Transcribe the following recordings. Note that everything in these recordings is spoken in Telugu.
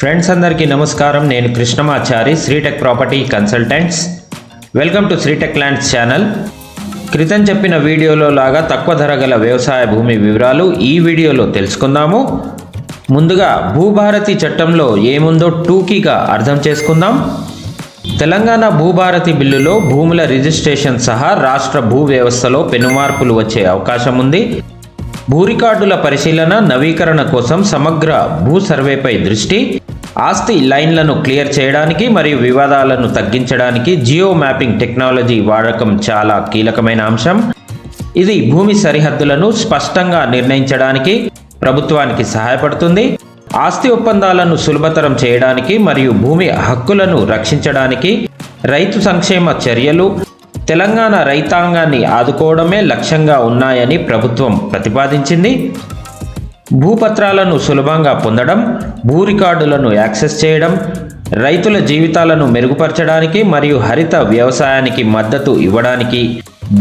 ఫ్రెండ్స్ అందరికీ నమస్కారం. నేను Krishnamachari Sritech property consultants welcome to Sritech lands channel క్రితం చెప్పిన వీడియోలో లాగా తక్కువ ధర గల వ్యవసాయ భూమి వివరాలు ఈ వీడియోలో తెలుసుకుందాము. ముందుగా భూభారతి చట్టంలో ఏముందో టూకీగా అర్థం చేసుకుందాం. తెలంగాణ భూభారతి బిల్లులో భూముల రిజిస్ట్రేషన్ సహా రాష్ట్ర భూ వ్యవస్థలో పెనుమార్పులు వచ్చే అవకాశం ఉంది. భూ రికార్డుల పరిశీలన నవీకరణ కోసం సమగ్ర భూ సర్వేపై దృష్టి ఆస్తి లైన్లను క్లియర్ చేయడానికి మరియు వివాదాలను తగ్గించడానికి జియో మ్యాపింగ్ టెక్నాలజీ వాడకం చాలా కీలకమైన అంశం. ఇది భూమి సరిహద్దులను స్పష్టంగా నిర్ణయించడానికి ప్రభుత్వానికి సహాయపడుతుంది. ఆస్తి ఒప్పందాలను సులభతరం చేయడానికి మరియు భూమి హక్కులను రక్షించడానికి రైతు సంక్షేమ చర్యలు తెలంగాణ రైతాంగాన్ని ఆదుకోవడమే లక్ష్యంగా ఉన్నాయని ప్రభుత్వం ప్రతిపాదించింది. భూపత్రాలను సులభంగా పొందడం భూ రికార్డులను యాక్సెస్ చేయడం రైతుల జీవితాలను మెరుగుపరచడానికి మరియు హరిత వ్యవసాయానికి మద్దతు ఇవ్వడానికి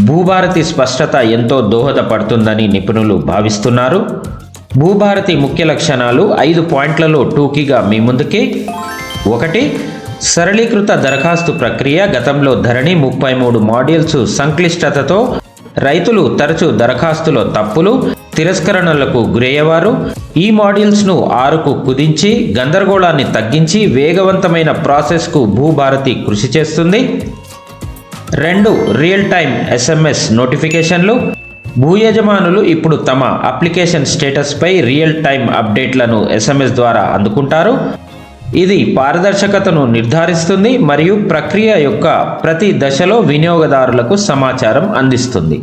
భూభారతి స్పష్టత ఎంతో దోహదపడుతుందని నిపుణులు భావిస్తున్నారు. భూభారతి ముఖ్య లక్షణాలు ఐదు పాయింట్లలో టూకీగా మీ ముందుకి. ఒకటి సరళీకృత దరఖాస్తు ప్రక్రియ గతంలో ధరణి ముప్పై మూడు మాడ్యూల్స్ సంక్లిష్టతతో రైతులు తరచూ దరఖాస్తులో తప్పులు తిరస్కరణలకు గురయ్యేవారు. ఈ మాడ్యూల్స్ను ఆరుకు కుదించి గందరగోళాన్ని తగ్గించి వేగవంతమైన ప్రాసెస్కు భూభారతి కృషి చేస్తుంది. రెండు రియల్ టైం ఎస్ఎంఎస్ నోటిఫికేషన్లు. భూ యజమానులు ఇప్పుడు తమ అప్లికేషన్ స్టేటస్పై రియల్ టైం అప్డేట్లను ఎస్ఎంఎస్ ద్వారా అందుకుంటారు. ఇది పారదర్శకతను నిర్ధారిస్తుంది మరియు ప్రక్రియ యొక్క ప్రతి దశలో వినియోగదారులకు సమాచారం అందిస్తుంది.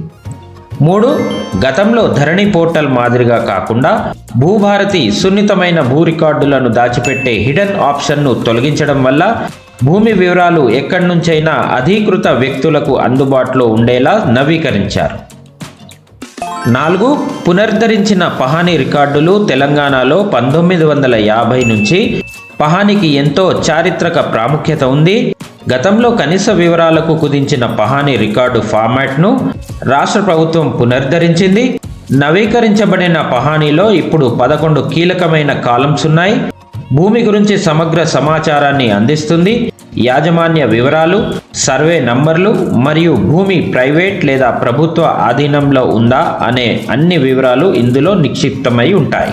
మూడు గతంలో ధరణి పోర్టల్ మాదిరిగా కాకుండా భూభారతి సున్నితమైన భూ రికార్డులను దాచిపెట్టే హిడెన్ ఆప్షన్ను తొలగించడం వల్ల భూమి వివరాలు ఎక్కడి నుంచైనా అధీకృత వ్యక్తులకు అందుబాటులో ఉండేలా నవీకరించారు. నాలుగు పునరుద్ధరించిన పహానీ రికార్డులు తెలంగాణలో పంతొమ్మిది వందల యాభై నుంచి పహానికి ఎంతో చారిత్రక ప్రాముఖ్యత ఉంది. గతంలో కనీస వివరాలకు కుదించిన పహానీ రికార్డు ఫార్మాట్ను రాష్ట్ర ప్రభుత్వం పునరుద్ధరించింది. నవీకరించబడిన పహానీలో ఇప్పుడు పదకొండు కీలకమైన కాలమ్స్ ఉన్నాయి. భూమి గురించి సమగ్ర సమాచారాన్ని అందిస్తుంది. యాజమాన్య వివరాలు సర్వే నంబర్లు మరియు భూమి ప్రైవేట్ లేదా ప్రభుత్వ ఆధీనంలో ఉందా అనే అన్ని వివరాలు ఇందులో నిక్షిప్తమై ఉంటాయి.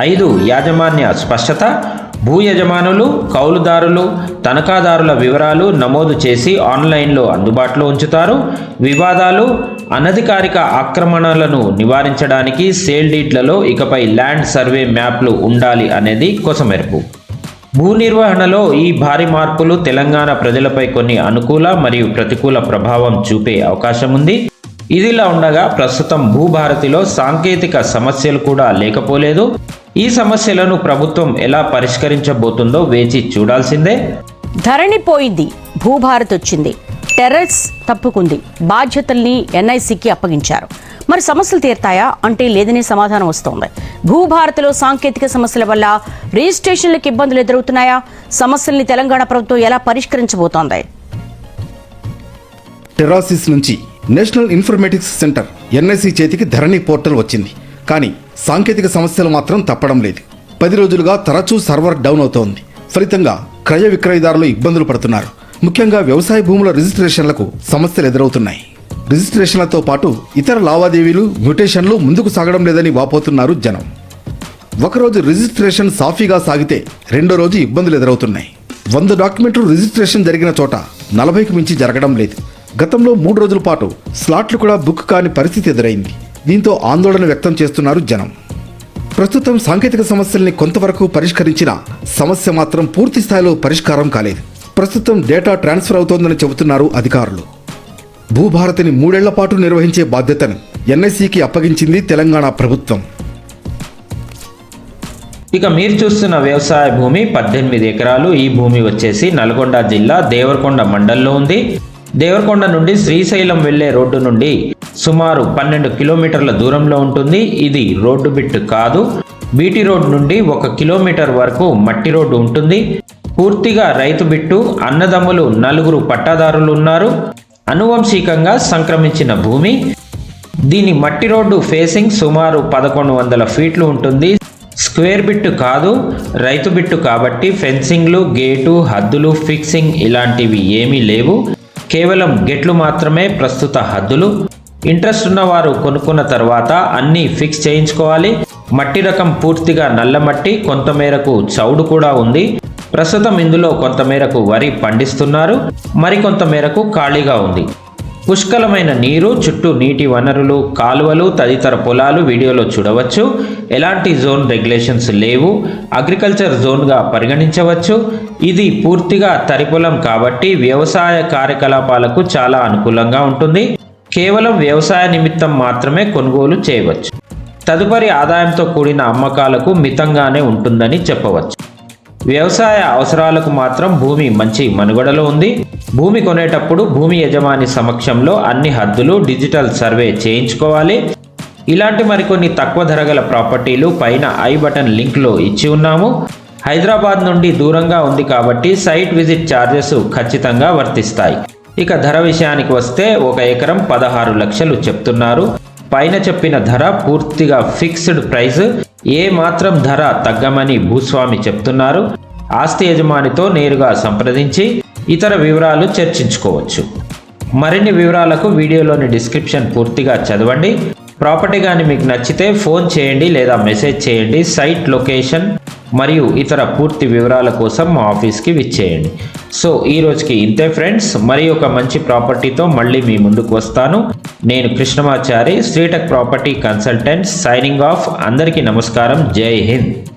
ఐదు యాజమాన్య స్పష్టత భూ యజమానులు కౌలుదారులు తనఖాదారుల వివరాలు నమోదు చేసి ఆన్లైన్లో అందుబాటులో ఉంచుతారు. వివాదాలు అనధికారిక ఆక్రమణలను నివారించడానికి సేల్ డీట్లలో ఇకపై ల్యాండ్ సర్వే మ్యాప్లు ఉండాలి అనేది కొసమెరుపు. భూ నిర్వహణలో ఈ భారీ మార్పులు తెలంగాణ ప్రజలపై కొన్ని అనుకూల మరియు ప్రతికూల ప్రభావం చూపే అవకాశం ఉంది. ఇదిలా ఉండగా ప్రస్తుతం భూభారతిలో సాంకేతిక సమస్యలు కూడా లేకపోలేదు. ఈ సమస్యలను ప్రభుత్వం ఎలా పరిష్కరించబోతుందో వేచి చూడాల్సిందే. ధరణి పోయింది. భూభారత్ వచ్చింది. టెర్రస్ తప్పుకుంది. బాధ్యతల్ని ఎన్ఐసికి అప్పగించారు. మరి సమస్యలు తీరుతాయా అంటే లేదనే సమాధానం వస్తోంది. భూభారత్లో సాంకేతిక సమస్యల వల్ల రిజిస్ట్రేషన్లకు ఇబ్బందులు ఎదురవుతున్నాయా? సమస్యల్ని తెలంగాణ ప్రభుత్వం ఎలా పరిష్కరించబోతోంది? టెరాసిస్ నుంచి నేషనల్ ఇన్ఫర్మేటిక్స్ సెంటర్ ఎన్ఐసి చేతికి ధరణి పోర్టల్ వచ్చింది. కానీ సాంకేతిక సమస్యలు మాత్రం తప్పడం లేదు. పది రోజులుగా తరచూ సర్వర్ డౌన్ అవుతోంది. ఫలితంగా క్రయ విక్రయదారులు ఇబ్బందులు పడుతున్నారు. ముఖ్యంగా వ్యవసాయ భూముల రిజిస్ట్రేషన్లకు సమస్యలు ఎదురవుతున్నాయి. రిజిస్ట్రేషన్లతో పాటు ఇతర లావాదేవీలు మ్యూటేషన్లు ముందుకు సాగడం లేదని వాపోతున్నారు జనం. ఒకరోజు రిజిస్ట్రేషన్ సాఫీగా సాగితే రెండో రోజు ఇబ్బందులు ఎదురవుతున్నాయి. వంద డాక్యుమెంట్లు రిజిస్ట్రేషన్ జరిగిన చోట నలభైకి మించి జరగడం లేదు. గతంలో మూడు రోజుల పాటు స్లాట్లు కూడా బుక్ కాని పరిస్థితి ఎదురైంది. దీంతో ఆందోళన వ్యక్తం చేస్తున్నారు జనం. ప్రస్తుతం సాంకేతిక సమస్యల్ని కొంతవరకు పరిష్కరించిన సమస్య మాత్రం పూర్తి స్థాయిలో పరిష్కారం కాలేదు. ప్రస్తుతం డేటా ట్రాన్స్ఫర్ అవుతోందని చెబుతున్నారు అధికారులు. భూభారతిని మూడేళ్ళ పాటు నిర్వహించే బాధ్యతను ఎన్ఐసికి అప్పగించింది తెలంగాణ ప్రభుత్వం. ఇక మీరు చూస్తున్న వ్యవసాయ భూమి పద్దెనిమిది ఎకరాలు. ఈ భూమి వచ్చేసి నల్గొండ జిల్లా దేవరకొండ మండల్లో ఉంది. దేవరకొండ నుండి శ్రీశైలం వెళ్ళే రోడ్డు నుండి సుమారు పన్నెండు కిలోమీటర్ల దూరంలో ఉంటుంది. ఇది రోడ్డు బిట్ కాదు. బీటీ రోడ్ నుండి ఒక కిలోమీటర్ వరకు మట్టి రోడ్డు ఉంటుంది. పూర్తిగా రైతు బిట్టు అన్నదమ్ములు నలుగురు పట్టాదారులు ఉన్నారు. అనువంశికంగా సంక్రమించిన భూమి. దీని మట్టి రోడ్డు ఫేసింగ్ సుమారు పదకొండు వందల ఫీట్లు ఉంటుంది. స్క్వేర్ బిట్టు కాదు రైతు బిట్టు కాబట్టి ఫెన్సింగ్లు గేటు హద్దులు ఫిక్సింగ్ ఇలాంటివి ఏమీ లేవు. కేవలం గెట్లు మాత్రమే ప్రస్తుత హద్దులు. ఇంట్రెస్ట్ ఉన్నవారు కొనుక్కున్న తర్వాత అన్నీ ఫిక్స్ చేయించుకోవాలి. మట్టి రకం పూర్తిగా నల్ల మట్టి కొంతమేరకు చౌడు కూడా ఉంది. ప్రస్తుతం ఇందులో కొంతమేరకు వరి పండిస్తున్నారు. మరికొంత మేరకు ఖాళీగా ఉంది. పుష్కలమైన నీరు చుట్టూ నీటి వనరులు కాలువలు తదితర పొలాలు వీడియోలో చూడవచ్చు. ఎలాంటి జోన్ రెగ్యులేషన్స్ లేవు. అగ్రికల్చర్ జోన్గా పరిగణించవచ్చు. ఇది పూర్తిగా తరి పొలం కాబట్టి వ్యవసాయ కార్యకలాపాలకు చాలా అనుకూలంగా ఉంటుంది. కేవలం వ్యవసాయ నిమిత్తం మాత్రమే కొనుగోలు చేయవచ్చు. తదుపరి ఆదాయంతో కూడిన అమ్మకాలకు మితంగానే ఉంటుందని చెప్పవచ్చు. వ్యవసాయ అవసరాలకు మాత్రం భూమి మంచి మనుగడలో ఉంది. భూమి కొనేటప్పుడు భూమి యజమాని సమక్షంలో అన్ని హద్దులు డిజిటల్ సర్వే చేయించుకోవాలి. ఇలాంటి మరికొన్ని తక్కువ ధర గల ప్రాపర్టీలు పైన ఐ బటన్ లింక్లో ఇచ్చి ఉన్నాము. హైదరాబాద్ నుండి దూరంగా ఉంది కాబట్టి సైట్ విజిట్ ఛార్జెస్ ఖచ్చితంగా వర్తిస్తాయి. ఇక ధర విషయానికి వస్తే ఒక ఎకరం పదహారు లక్షలు చెప్తున్నారు. పైన చెప్పిన ధర పూర్తిగా ఫిక్స్డ్ ప్రైస్. ఏ మాత్రం ధర తగ్గమని భూస్వామి చెప్తున్నారు. ఆస్తి యజమానితో నేరుగా సంప్రదించి ఇతర వివరాలు చర్చించుకోవచ్చు. మరిన్ని వివరాలకు వీడియోలోని డిస్క్రిప్షన్ పూర్తిగా చదవండి. ప్రాపర్టీ కానీ మీకు నచ్చితే ఫోన్ చేయండి లేదా మెసేజ్ చేయండి. సైట్ లొకేషన్ మరియు ఇతర పూర్తి వివరాల కోసం మా ఆఫీస్కి విచ్చేయండి. సో ఈ రోజుకి ఇంతే ఫ్రెండ్స్ మరి ఒక మంచి ప్రాపర్టీతో మళ్ళీ మీ ముందుకు వస్తాను. నేను Krishnamachari Sritech property consultant signing off అందరికీ నమస్కారం. జై హింద్.